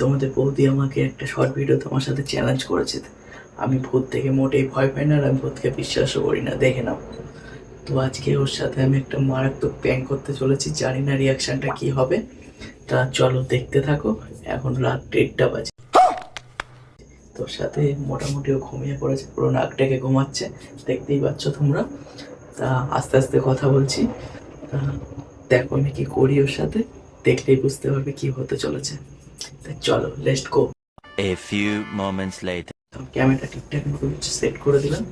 তোমাদের বৌদি আমাকে একটা শর্ট ভিডিও তোমার সাথে চ্যালেঞ্জ করেছে। আমি ভূত থেকে মোটেই ভয় পাই না আর আমি ভূতকে বিশ্বাসও করি না, দেখে নাও। তো আজকে ওর সাথে আমি একটা মারাত্মক প্যাং করতে চলেছি, জানি না রিয়াকশনটা কি হবে। তা চলো দেখতে থাকো, এখন রাত দেড়টা বাজে। তোর সাথে মোটামুটি ও ঘুমিয়ে পড়েছে, পুরো নাক ডেকে ঘুমাচ্ছে, দেখতেই পাচ্ছ তোমরা। তা আস্তে আস্তে কথা বলছি। দেখো আমি কি করি ওর সাথে, দেখলেই বুঝতে পারবে কি হতে চলেছে। চলো let's go A few moments later ক্যামেরাটা ঠিকঠাক মতো সেট করে দিলাম।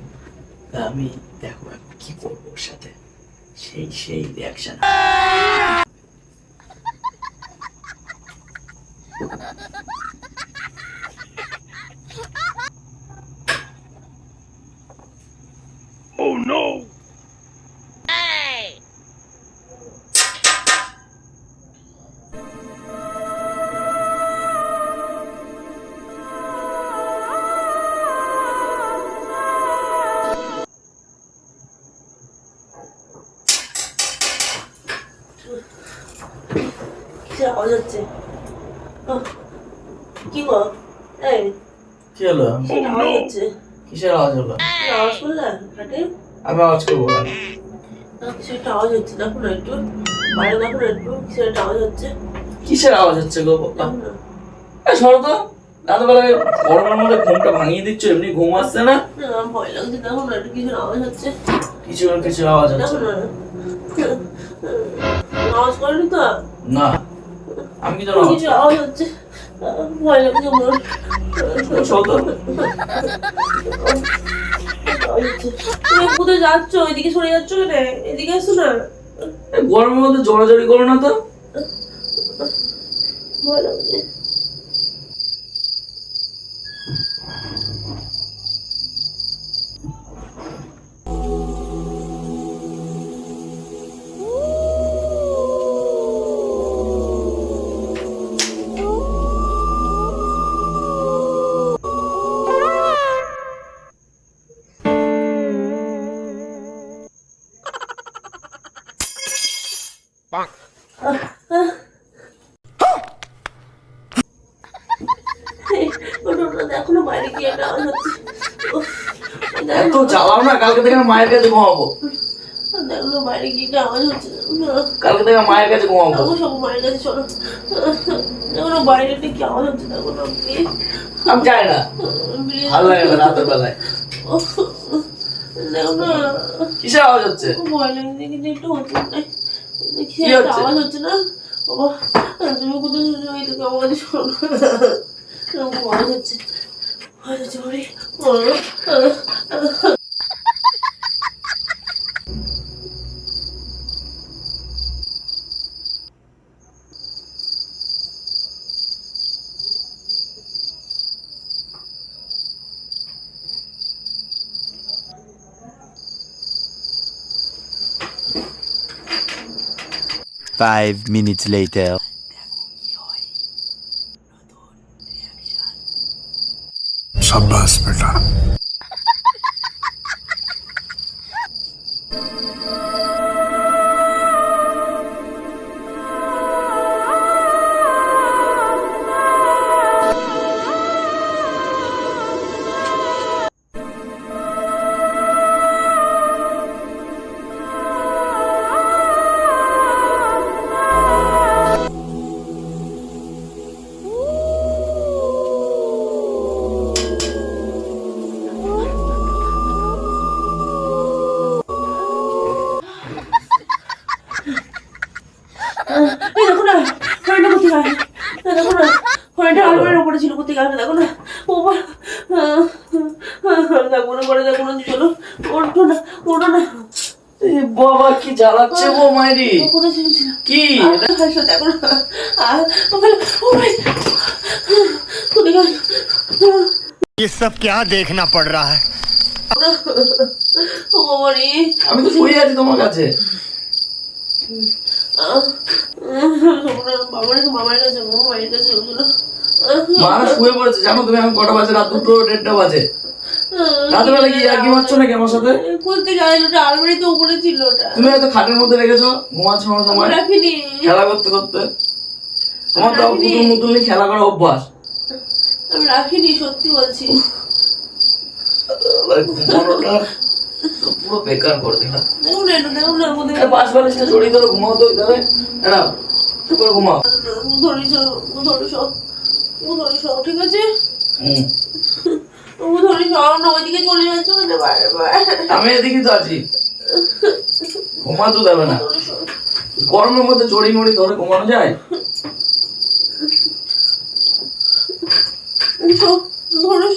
তা আমি দেখো এখন কি করব ওর সাথে। সেই সেই রিয়াকশন আহ, কি গো? এই কি হলো? কিসের আওয়াজ হচ্ছে। কিসের আওয়াজ হলো? কি আওয়াজ করলে হাটে? আমি আওয়াজ করব? কিসের একটা আওয়াজ হচ্ছে দেখো না একটু। বাইরে দেখো না একটু কিসের একটা আওয়াজ হচ্ছে। কিসের আওয়াজ হচ্ছে গো এই সরো তো রাতবেলায় গরমের মধ্যে ঘুমটা ভাঙিয়ে দিচ্ছ এমনি ঘুম আসছে না? ভয় লাগছে দেখো না একটু কিসের আওয়াজ হচ্ছে। কিছু না কিছু আওয়াজ হচ্ছে। আওয়াজ করেনি তো? না। আমি কি জানো কিছু আওয়াজ হচ্ছে আহ, ভয় লাগছে আমার সরো তো। আওয়াজ হচ্ছে। তুমি কোথায় যাচ্ছ এদিকে সরে যাচ্ছ কেন এদিকে এসো না এই গরমের মধ্যে জড়াজড়ি করো না তো ভয় কালকে থেকে আমি মায়ের কাছে ঘুমাবো। দেখো না বাইরে কি আওয়াজ হচ্ছে কালকে থেকে মায়ের কাছে ঘুমাবো। দেখো সব মায়ের কাছে চলো। দেখো না বাইরে কি আওয়াজ হচ্ছে দেখো না আমি না। ভালো লাগে না রাতের বেলায়। দেখো না। কিসের আওয়াজ হচ্ছে? ভয় লাগছে কিন্তু একটু হচ্ছে না হচ্ছে? আওয়াজ হচ্ছে না? বাবা তুমি তোকে আমার কাছে শোনো। আওয়াজ হচ্ছে। আওয়াজ হচ্ছে Five minutes later. शाबाश बेटा বাবা কি জ্বালাচ্ছে গো মাইরি কোথায় ছিল ছিল কি এটা? হাসো দেখো না আর ও ভাই ও ভাই কোথায় গেল ये सब क्या देखना पड़ रहा है ও বাবা রে আমি তো শুয়ে আছি তোমার কাছে বাবার বাবার কাছে মামার কাছে ওগুলো মা শুয়ে পড়েছে জানো তুমি এখন কটা বাজে রাত দুটো দেড়টা বাজে রাতের বেলা কি আর কি মারছো নাকি আমার সাথে? কোথায় গেল ওটা আলমারিতে উপরে ছিল ওটা। তুমি হয়তো খাটের মধ্যে রেখেছো ঘুমাচ্ছ আমার সময় রাখিনি। খেলা করতে করতে। তোমার তো পুতুল মুতুল নিয়ে খেলা করা অভ্যাস। আমি রাখিনি সত্যি বলছি। ঘুমানোটা পুরো বেকার করে দিলাম না না আমাদের বালিশটা জড়িয়ে ধরে ঘুমাও তো ধরে না চুপ করে ঘুমাও। ধরে ধরে সব ধরে সব ঠিক আছে? হুম। ও ধরে সব না ওইদিকে চলে যাচ্ছে বারবার। আমি এদিকে তো আছি। ঘুমাতে দেবে না। গরমের মধ্যে জড়ি মড়ি ধরে ঘুমানো যায়? ধরে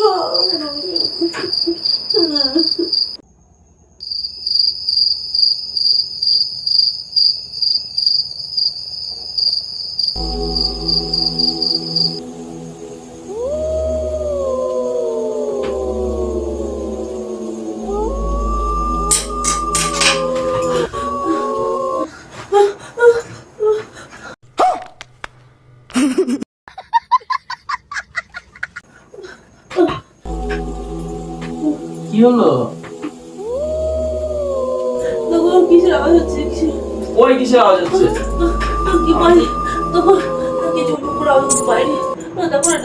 কি হলো? তখন কিসের আওয়াজ হচ্ছে কিসের? ওই কিসের আওয়াজ হচ্ছে? কি পাই? তখন কিছু করে আওয়াজ বাইরে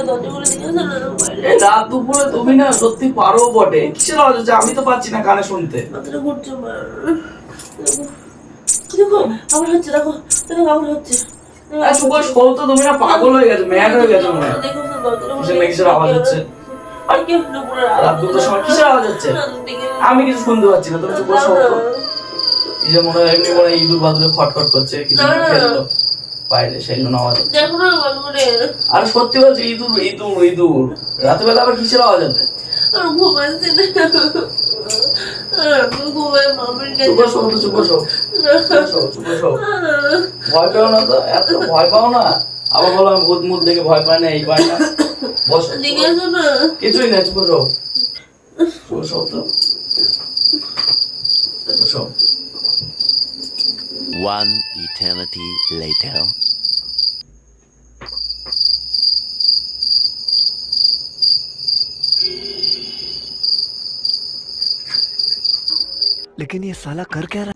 দরজা করে দিকে না বাইরে এই রাত দুপুরে তুমি না সত্যি পারো বটে। কিসের আওয়াজ হচ্ছে? আমি তো পাচ্ছি না কানে শুনতে। আমার। দেখো আবার হচ্ছে দেখো দেখো আবার হচ্ছে। তুমি না পাগল হয়ে গেছে ম্যাড হয়ে গেছে মনে হয়। আওয়াজ হচ্ছে? আর কি দুপুরে রাত দুটোর সময় কিসের আওয়াজ হচ্ছে? আমি কিছু শুনতে পাচ্ছি না তুমি চুপ করে শোও এই যে মনে হয় এমনি মনে হয় ইঁদুর বাদুরে খটখট করছে কিছু। খেললো। বাইরে সেই জন্য আওয়াজ দেখো না ভালো আর সত্যি বলছি ইঁদুর ইঁদুর ইঁদুর। রাতের আবার কিসের আওয়াজ আর ঘুম আসছে না। ভয় পাও না তো এত ভয় পাও না। আবার বলো আমি ভূত মুত দেখে ভয় পাই না এই পাই না। বসো দেখে আসো না কিছুই না চুপ করে শোও চুপ করে শোও তো চুপ করে শোও One eternity later. लेकिन ये साला कर क्या रहा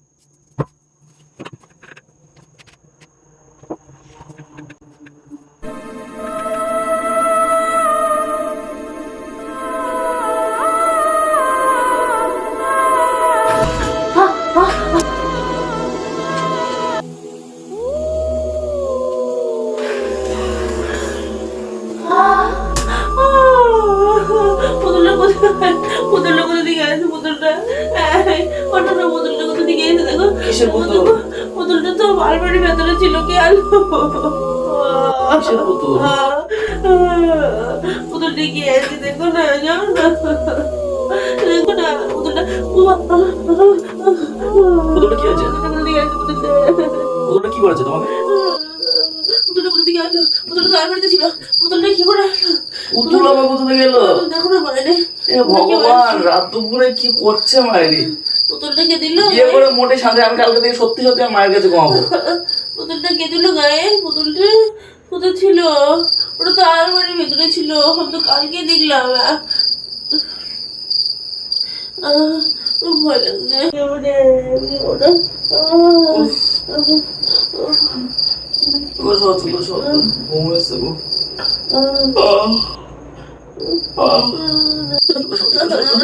পুতুলটা কোথা থেকে আছে পুতুলটা এই, ওটা কোথা থেকে এসে দেখো। কিসের পুতুল? পুতুলটা তো আলমারির ভেতরে ছিল কে আনলো কিসের পুতুল? পুতুলটা কি আছে দেখো না জানো না। দেখো না কি আছে? পুতুলটা কি করেছে তোমাকে? পুতুলটা তো আলমারিতে ছিল পুতুলটা কি করে আসলো পুতুল আবার কোথা থেকে এলো দেখো না ভগবান রাত দুপুরে কি করছে মায়েরি পুতুলটা কে দিল বিয়ে করে মোটে সাথে আমি কালকে থেকে সত্যি সত্যি মায়ের কাছে ঘুমাবো পুতুলটা কে দিল গায়ে পুতুলটা কোথায় ছিল ওটা তো আলমারির ভেতরে ছিল আমি তো কালকে দেখলাম আহ, ভয় লাগছে ওরে, ওরে, আহ, বসো বসো বসো ঘুম এসছে গো আহ, আহ, আহ। বসো, বসো, বসো।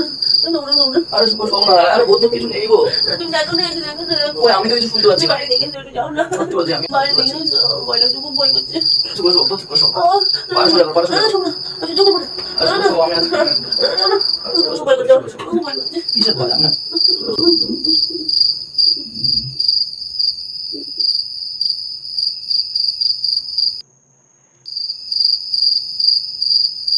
দৌড়ে, দৌড়ে। আরে বসো না আরে বোধ কিছু নেই গো তুমি দেখো না, এই দেখো না, দেখো। ওই আমি তো কিছু শুনতে পাচ্ছি না বাড়ি দেখে চলে যাও না সত্যি বলছি আমি বাড়ি দেখে ভয় লাগছে খুব ভয় করছে বসো বসো বসো বসো আহ, পাশে সরে যাও, পাশে সরে না, যাও। শোনো, আমি চোখে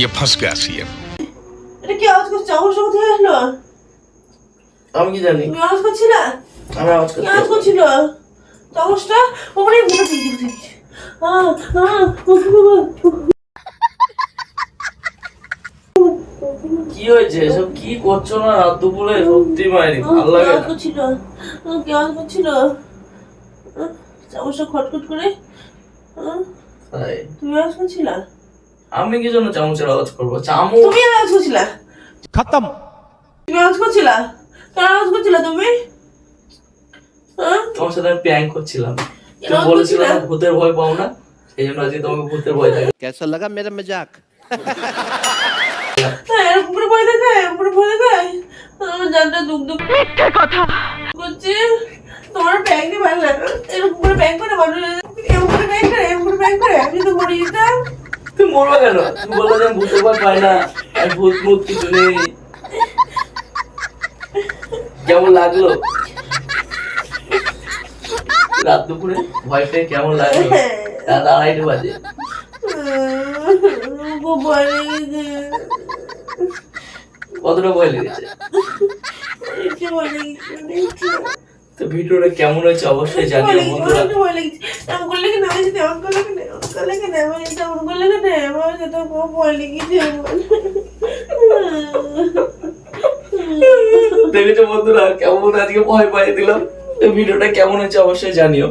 ये फंस गया सीएम এটা কি আওয়াজ করছে? আমার সঙ্গে কোথায় আসলো? আমি কি জানি তুমি আওয়াজ করছিলে? আওয়াজ আওয়াজ করছিল? চামচটা ওপরে দিই দিই আহ কি হয়েছে? কি করছ না? রাত দুপুরে সত্যি ভালো লাগে না। করছিল? চামচটা খটখট করে তুমি আওয়াজ করছিলা? আমি কি জন্য চামচের আওয়াজ করব? চামচ। তুমি আওয়াজ করছিলা? খতম। তুমি আওয়াজ করছিলা? কার আওয়াজ করছিলা তুমি? তোমার সাথে আমি প্যাং করছিলাম। তুমি বলেছিলাম ভূতের ভয় পাও না সেই জন্য আজকে তোমাকে ভূতের ভয় লাগে কেসা লাগা মেরা মজাক? এরকম ভয় ভয় তোমার এরকম করে করে এরকম করে করে এরকম করে করে তো কেন? তুমি ভয় না আর নেই। কেমন লাগল? রাত দুপুরে ভয় পেয়ে কেমন লাগে রাত আড়াইটে বাজে কতটা ভয় লেগেছে। তো ভিডিওটা কেমন হয়েছে অবশ্যই জানিও বন্ধুরা। দেখেছ বন্ধুরা কেমন আজকে ভয় পাইয়ে দিলাম ভিডিওটা কেমন হয়েছে অবশ্যই জানিও।